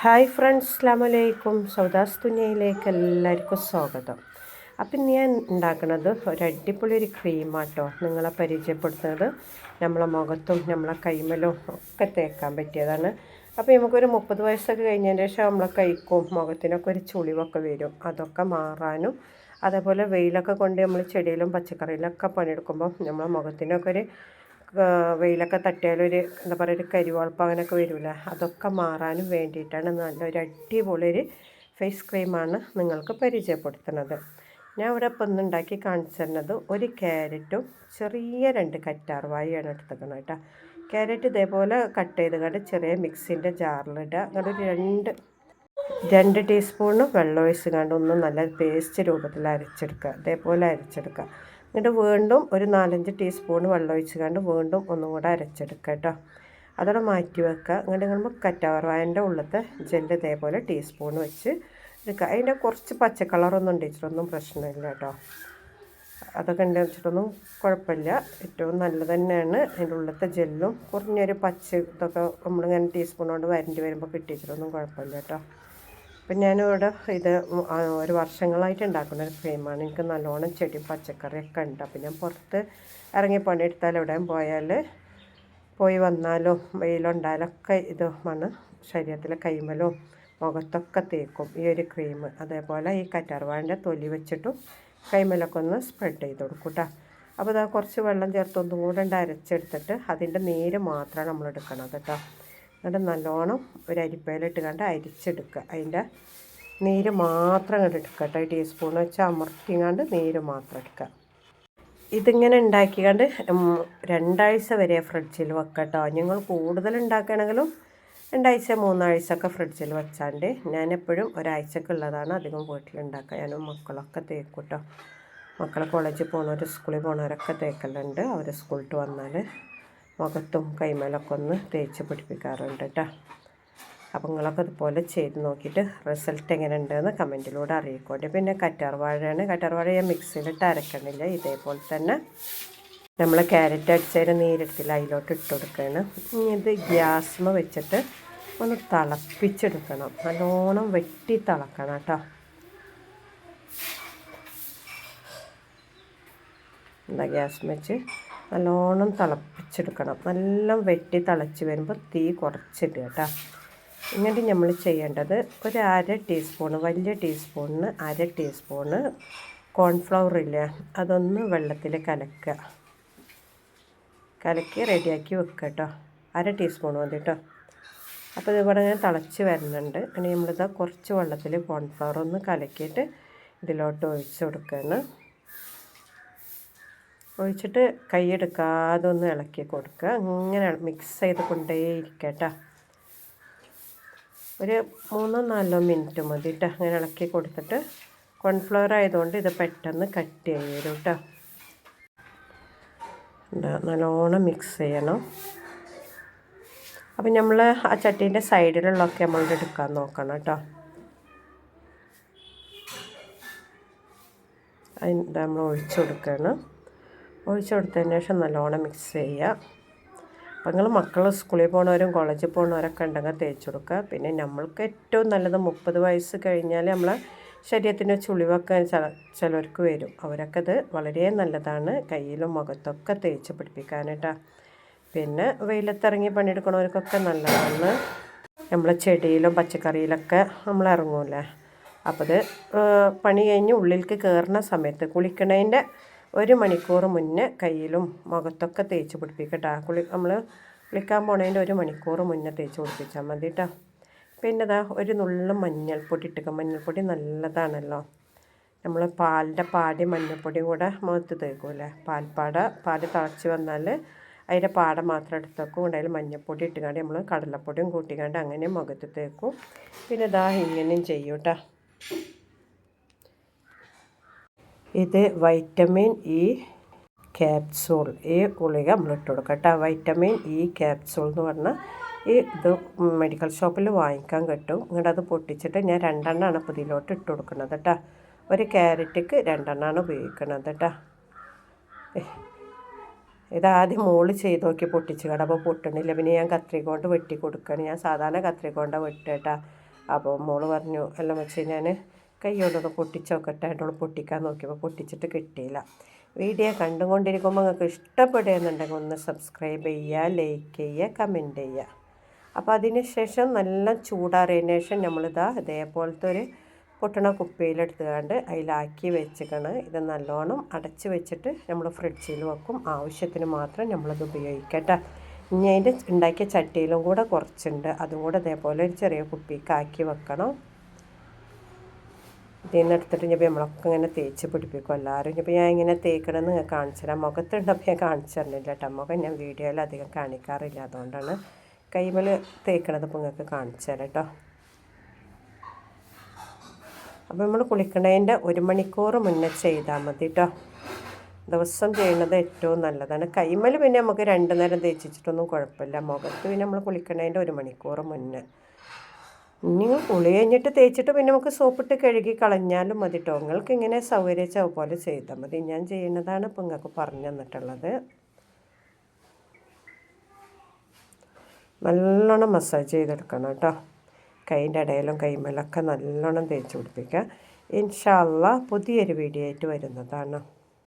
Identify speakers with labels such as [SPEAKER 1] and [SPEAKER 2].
[SPEAKER 1] Hi friends അസ്ലാമലൈക്കും സൗദാസ് തുനിയയിലേക്ക് എല്ലാവർക്കും സ്വാഗതം. അപ്പം ഞാൻ ഉണ്ടാക്കുന്നത് ഒരു അടിപൊളി ഒരു ക്രീമാട്ടോ. നിങ്ങളെ പരിചയപ്പെടുത്തുന്നത് നമ്മളെ മുഖത്തും നമ്മളെ കൈമലും ഒക്കെ തേക്കാൻ പറ്റിയതാണ്. അപ്പോൾ നമുക്കൊരു മുപ്പത് വയസ്സൊക്കെ കഴിഞ്ഞതിന് ശേഷം നമ്മളെ കൈക്കും മുഖത്തിനൊക്കെ ഒരു ചുളിവൊക്കെ വരും. അതൊക്കെ മാറാനും അതേപോലെ വെയിലൊക്കെ കൊണ്ട് നമ്മൾ ചെടിയിലും പച്ചക്കറിയിലൊക്കെ പണിയെടുക്കുമ്പോൾ നമ്മളെ മുഖത്തിനൊക്കെ ഒരു വെയിലൊക്കെ തട്ടിയാലൊരു എന്താ പറയുക ഒരു കരിവാൾപ്പ് അങ്ങനെയൊക്കെ വരില്ല? അതൊക്കെ മാറാനും വേണ്ടിയിട്ടാണ് നല്ലൊരു അടിപൊളി ഒരു ഫേസ് ക്രീമാണ് നിങ്ങൾക്ക് പരിചയപ്പെടുത്തുന്നത്. ഞാൻ ഇവിടെ ഇപ്പം ഇന്നുണ്ടാക്കി കാണിച്ചു തരുന്നത് ഒരു ക്യാരറ്റും ചെറിയ രണ്ട് കറ്റാർവായിയാണ് എടുത്തേക്കുന്നത് കേട്ടോ. ക്യാരറ്റ് ഇതേപോലെ കട്ട് ചെയ്ത് കണ്ട് ചെറിയ മിക്സിന്റെ ജാറിലിടുക. അങ്ങനെ ഒരു രണ്ട് രണ്ട് ടീസ്പൂണ് വെള്ളം ഒഴിച്ച് കണ്ട് ഒന്ന് നല്ല പേസ്റ്റ് രൂപത്തിൽ അരച്ചെടുക്കുക. ഇതേപോലെ അരച്ചെടുക്കുക. എന്നിട്ട് വീണ്ടും ഒരു നാലഞ്ച് ടീസ്പൂൺ വെള്ളം ഒഴിച്ച് കണ്ട് വീണ്ടും ഒന്നും കൂടെ അരച്ചെടുക്കുക കേട്ടോ. അതോടെ മാറ്റി വെക്കുക. എന്നിട്ട് നമ്മൾ കറ്റാർവായന്റെ ഉള്ളത്തെ ജെല്ല് ഇതേപോലെ ടീസ്പൂൺ വെച്ച് എടുക്കുക. അതിന്റെ കുറച്ച് പച്ചക്കളറൊന്നും ഉണ്ടിച്ചിട്ടൊന്നും പ്രശ്നമില്ല കേട്ടോ. അതൊക്കെ ഉണ്ട് വെച്ചിട്ടൊന്നും കുഴപ്പമില്ല. ഏറ്റവും നല്ലത് തന്നെയാണ് അതിന്റെ ഉള്ളത്തെ ജെല്ലും. കുറഞ്ഞൊരു പച്ച ഇതൊക്കെ നമ്മളിങ്ങനെ ടീസ്പൂൺ കൊണ്ട് വരണ്ടി വരുമ്പോൾ കിട്ടിയിച്ചിട്ടൊന്നും കുഴപ്പമില്ല കേട്ടോ. അപ്പം ഞാനിവിടെ ഇത് ഒരു വർഷങ്ങളായിട്ട് ഉണ്ടാക്കുന്ന ഒരു ഫ്രെയിമാണ്. എനിക്ക് നല്ലോണം ചെടി പച്ചക്കറിയൊക്കെ ഉണ്ട്. അപ്പം ഞാൻ പുറത്ത് ഇറങ്ങി പണിയെടുത്താൽ എവിടെയും പോയാൽ പോയി വന്നാലും വെയിലുണ്ടായാലൊക്കെ ഇത് മണ്ണ് ശരീരത്തിലെ കൈമലും മുഖത്തൊക്കെ തേക്കും. ഈ ഒരു ക്രീം. അതേപോലെ ഈ കറ്റാർവാഴിന്റെ തൊലി വെച്ചിട്ടും കൈമലൊക്കെ ഒന്ന് സ്പ്രെഡ് ചെയ്ത് കൊടുക്കും കേട്ടോ അപ്പോൾ ഇതാ കുറച്ച് വെള്ളം ചേർത്ത് ഒന്നും കൂടെ അരച്ചെടുത്തിട്ട് അതിന്റെ നീര് മാത്രമാണ് നമ്മൾ എടുക്കണത് കേട്ടോ എന്നിട്ട് നല്ലോണം ഒരു അരിപ്പയിലിട്ട് കണ്ട് അരിച്ചെടുക്കുക. അതിന്റെ നീര് മാത്രം കണ്ട് എടുക്കുക കേട്ടോ. ടീസ്പൂൺ വെച്ച് അമർത്തിങ്ങാണ്ട് നീര് മാത്രം എടുക്കുക ഇതിങ്ങനെ ഉണ്ടാക്കി കണ്ട് രണ്ടാഴ്ച വരെ ഫ്രിഡ്ജിൽ വെക്കട്ടോ ഞങ്ങൾ കൂടുതൽ ഉണ്ടാക്കുകയാണെങ്കിലും രണ്ടാഴ്ച മൂന്നാഴ്ച ഒക്കെ ഫ്രിഡ്ജിൽ വെച്ചാണ്ട് ഞാൻ ഞാനെപ്പോഴും ഒരാഴ്ചക്കുള്ളതാണ് അധികം വീട്ടിലുണ്ടാക്കുക. ഞാൻ മക്കളൊക്കെ തേക്കും കേട്ടോ. മക്കളെ കോളേജിൽ പോകുന്നവർ സ്കൂളിൽ പോകുന്നവരൊക്കെ തേക്കലുണ്ട്. അവർ സ്കൂളിൽ വന്നാൽ മുഖത്തും കൈമേലൊക്കെ ഒന്ന് തേച്ച് പിടിപ്പിക്കാറുണ്ട് കേട്ടോ അപ്പം നിങ്ങളൊക്കെ ഇതുപോലെ ചെയ്ത് നോക്കിയിട്ട് റിസൾട്ട് എങ്ങനെ ഉണ്ടെന്ന് കമന്റിലൂടെ അറിയിക്കോട്ടെ. പിന്നെ കറ്റാർവാഴയാണ് കറ്റാർവാഴ കറ്റാർ വാഴ ഞാൻ മിക്സിയിലിട്ട് അരക്കണില്ല. ഇതേപോലെ തന്നെ നമ്മൾ ക്യാരറ്റ് അടിച്ചതിന് നീരെടുത്തില്ല അതിലോട്ട് ഇട്ട് കൊടുക്കുകയാണ്. ഇത് ഗ്യാസ്മ വെച്ചിട്ട് ഒന്ന് തിളപ്പിച്ചെടുക്കണം. നല്ലോണം വെട്ടി തിളക്കണം കേട്ടോ എന്താ ഗ്യാസ് വെച്ച് നല്ലോണം തിളപ്പിച്ചെടുക്കണം. നല്ല വെട്ടി തിളച്ച് വരുമ്പോൾ തീ കുറച്ചിട്ട് കേട്ടോ. ഇങ്ങനെ നമ്മൾ ചെയ്യേണ്ടത് ഒരു അര ടീസ്പൂണ് വലിയ ടീസ്പൂണിന് അര ടീസ്പൂണ് കോൺഫ്ലവർ ഇല്ല? അതൊന്ന് വെള്ളത്തിൽ കലക്കുക. കലക്കി റെഡിയാക്കി വെക്കുക കേട്ടോ. അര ടീസ്പൂൺ മതി കേട്ടോ. അപ്പോൾ ഇതിവിടെ ഇങ്ങനെ തിളച്ച് വരുന്നുണ്ട്. ഇനി നമ്മളിത് കുറച്ച് വെള്ളത്തിൽ കോൺഫ്ലവർ ഒന്ന് കലക്കിയിട്ട് ഇതിലോട്ട് ഒഴിച്ച് കൊടുക്കുകയാണ് ഒഴിച്ചിട്ട് കൈയെടുക്കാതെ ഒന്ന് ഇളക്കി കൊടുക്കുക. അങ്ങനെ മിക്സ് ചെയ്ത് കൊണ്ടേയിരിക്കട്ടോ. ഒരു മൂന്നോ നാലോ മിനിറ്റ് മതി കേട്ടോ അങ്ങനെ ഇളക്കി കൊടുത്തിട്ട് കോൺഫ്ലവർ ആയതുകൊണ്ട് ഇത് പെട്ടെന്ന് കട്ട് ചെയ്ത് തരും കേട്ടോ നല്ലോണം മിക്സ് ചെയ്യണം. അപ്പം നമ്മൾ ആ ചട്ടീന്റെ സൈഡിലുള്ളതൊക്കെ നമ്മൾ എടുക്കാൻ നോക്കണം കേട്ടോ അതിന്റെ നമ്മൾ ഒഴിച്ചു കൊടുക്കണം. ഒഴിച്ചു കൊടുത്തതിന് ശേഷം നല്ലോണം മിക്സ് ചെയ്യുക. അപ്പോൾ നിങ്ങൾ മക്കൾ സ്കൂളിൽ പോകുന്നവരും കോളേജിൽ പോകുന്നവരൊക്കെ ഉണ്ടെങ്കിൽ തേച്ച് കൊടുക്കുക. പിന്നെ നമ്മൾക്ക് ഏറ്റവും നല്ലത് മുപ്പത് വയസ്സ് കഴിഞ്ഞാൽ നമ്മളെ ശരീരത്തിന്റെ ചുളിവൊക്കെ ചില ചിലർക്ക് വരും. അവരൊക്കെ ഇത് വളരെ നല്ലതാണ്. കയ്യിലും മുഖത്തൊക്കെ തേച്ച് പിടിപ്പിക്കാനായിട്ടാ. പിന്നെ വെയിലത്തിറങ്ങി പണിയെടുക്കണവർക്കൊക്കെ നല്ലതാണ്. നമ്മൾ ചെടിയിലും പച്ചക്കറിയിലൊക്കെ നമ്മൾ ഇറങ്ങൂല്ലേ? അപ്പോൾ ഇത് പണി കഴിഞ്ഞ് ഉള്ളിലേക്ക് കയറുന്ന സമയത്ത് കുളിക്കണതിന്റെ ഒരു മണിക്കൂർ മുന്നേ കയ്യിലും മുഖത്തൊക്കെ തേച്ച് പിടിപ്പിക്കട്ടോ. കുളി നമ്മൾ കുളിക്കാൻ പോണതിന്റെ ഒരു മണിക്കൂർ മുന്നേ തേച്ച് പിടിപ്പിച്ചാൽ മതി കേട്ടോ പിന്നെ ഇതാ ഒരു നുള്ള മഞ്ഞൾപ്പൊടി ഇട്ടുക മഞ്ഞൾപ്പൊടി നല്ലതാണല്ലോ. നമ്മൾ പാലിന്റെ പാടി മഞ്ഞൾപ്പൊടിയും കൂടെ മുഖത്ത് തേക്കൂലേ. പാൽപ്പാട പാൽ തിളച്ച് വന്നാൽ അതിന്റെ പാട മാത്രം എടുത്തേക്കും അതിൽ മഞ്ഞൾപ്പൊടി ഇട്ടുകൊണ്ട് നമ്മൾ കടലപ്പൊടിയും കൂട്ടിക്കാണ്ട് അങ്ങനെ മുഖത്ത് തേക്കും. പിന്നെ ഇതാ ഇങ്ങനെയും ചെയ്യൂട്ടാ. ഇത് വൈറ്റമിൻ ഇ ക്യാപ്സൂൾ ഈ ഗുളിക നമ്മൾ ഇട്ട് കൊടുക്കുക കേട്ടോ. വൈറ്റമിൻ ഇ ക്യാപ്സൂൾ എന്ന് പറഞ്ഞാൽ ഈ ഇത് മെഡിക്കൽ ഷോപ്പിൽ വാങ്ങിക്കാൻ കിട്ടും. ഇങ്ങോട്ട് അത് പൊട്ടിച്ചിട്ട് ഞാൻ രണ്ടെണ്ണമാണ് പുതിയിലോട്ട് ഇട്ട് കൊടുക്കുന്നത് കേട്ടോ. ഒരു ക്യാരറ്റിക്ക് രണ്ടെണ്ണമാണ് ഉപയോഗിക്കുന്നത് കേട്ടോ. ഇതാദ്യം മോൾ ചെയ്ത് നോക്കി പൊട്ടിച്ച് കട അപ്പോൾ പൊട്ടണില്ല. പിന്നെ ഞാൻ കത്രിക കൊണ്ട് വെട്ടി കൊടുക്കുകയാണ് ഞാൻ സാധാരണ കത്രിക കൊണ്ടാണ് വെട്ടുക കേട്ടോ അപ്പോൾ മോൾ പറഞ്ഞു എല്ലാം വെച്ച് ഞാൻ കൈയോടൊന്ന് പൊട്ടിച്ചോക്കട്ടെ. എന്നോട് പൊട്ടിക്കാൻ നോക്കിയപ്പോൾ പൊട്ടിച്ചിട്ട് കിട്ടിയില്ല. വീഡിയോ കണ്ടുകൊണ്ടിരിക്കുമ്പോൾ നിങ്ങൾക്ക് ഇഷ്ടപ്പെടുകയെന്നുണ്ടെങ്കിൽ ഒന്ന് സബ്സ്ക്രൈബ് ചെയ്യുക ലൈക്ക് ചെയ്യുക കമന്റ് ചെയ്യുക. അപ്പോൾ അതിന് ശേഷം നല്ല ചൂടാറിയതിന് ശേഷം നമ്മളിതാ ഇതേപോലത്തെ ഒരു പൊട്ടണ കുപ്പിയിലെടുത്തുകൊണ്ട് അതിലാക്കി വെച്ചിക്കണം. ഇത് നല്ലോണം അടച്ച് വെച്ചിട്ട് നമ്മൾ ഫ്രിഡ്ജിൽ വെക്കും. ആവശ്യത്തിന് മാത്രം നമ്മളത് ഉപയോഗിക്കട്ടെ. ഇനി അതിന്റെ ഉണ്ടാക്കിയ ചട്ടിയിലും കൂടെ കുറച്ചുണ്ട്. അതും കൂടെ ഇതേപോലെ ഒരു ചെറിയ കുപ്പിക്കാക്കി വെക്കണം. ഇതിൽ നിന്ന് എടുത്തിട്ട് ഞാൻ നമ്മളൊക്കെ ഇങ്ങനെ തേച്ച് പിടിപ്പിക്കും. എല്ലാവരും ഇനിയിപ്പോൾ ഞാൻ ഇങ്ങനെ തേക്കണമെന്ന് ഞാൻ കാണിച്ചു മുഖത്തുണ്ടപ്പോൾ ഞാൻ കാണിച്ചു തരുന്നില്ല കേട്ടോ മുഖം ഞാൻ വീഡിയോയിൽ അധികം കാണിക്കാറില്ല. അതുകൊണ്ടാണ് കൈമൽ തേക്കണത് ഇപ്പോൾ നിങ്ങൾക്ക് കാണിച്ചു തരാം കേട്ടോ അപ്പോൾ നമ്മൾ കുളിക്കണതിന്റെ ഒരു മണിക്കൂർ മുന്നേ ചെയ്താൽ മതി കേട്ടോ ദിവസം ചെയ്യുന്നത് ഏറ്റവും നല്ലതാണ്. കൈമൽ പിന്നെ നമുക്ക് രണ്ട് നേരം തേച്ചിട്ടൊന്നും കുഴപ്പമില്ല. മുഖത്ത് പിന്നെ നമ്മൾ കുളിക്കണതിന്റെ ഒരു മണിക്കൂർ മുന്നേ. നിങ്ങൾ കുളി കഴിഞ്ഞിട്ട് തേച്ചിട്ട് പിന്നെ നമുക്ക് സോപ്പിട്ട് കഴുകി കളഞ്ഞാലും മതി കേട്ടോ നിങ്ങൾക്ക് ഇങ്ങനെ സൗകര്യച്ച പോലെ ചെയ്താൽ മതി. ഞാൻ ചെയ്യുന്നതാണ് ഇപ്പം നിങ്ങൾക്ക് പറഞ്ഞു തന്നിട്ടുള്ളത്. നല്ലോണം മസാജ് ചെയ്തെടുക്കണം കേട്ടോ കൈന്റെ ഇടയിലും കൈമലൊക്കെ നല്ലോണം തേച്ച് പിടിപ്പിക്കുക. ഇൻഷാല്ല പുതിയൊരു വീഡിയോ ആയിട്ട് വരുന്നതാണ്.